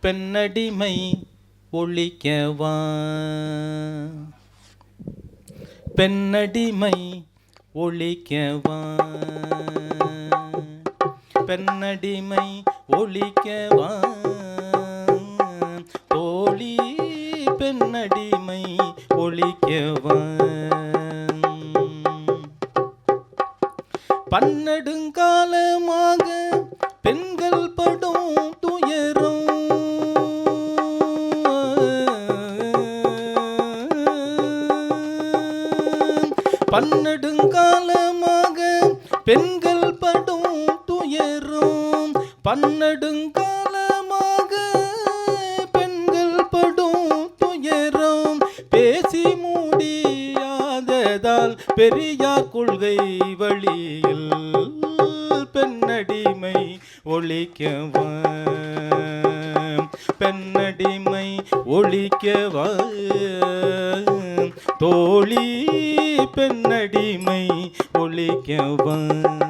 பெண்ணடிமை ஒழிக்கவா? பெண்ணடிமை ஒழிக்கவா? பெண்ணடிமை ஒழிக்கவா? தோழி பெண்ணடிமை ஒழிக்கவா? பன்னெடுங்காலமாக பன்னெடுங்காலமாக பெண்கள் படும் துயரும். பன்னெடுங்காலமாக பெண்கள் படும் துயரும். பேசி முடியாததால் பெரியார் கொள்கை வழியில் பெண்ணடிமை ஒழிக்கவா? பெண்ணடிமை ஒழிக்கவா? தோழி பெண்ணடிமை ஒழிக்கவன்.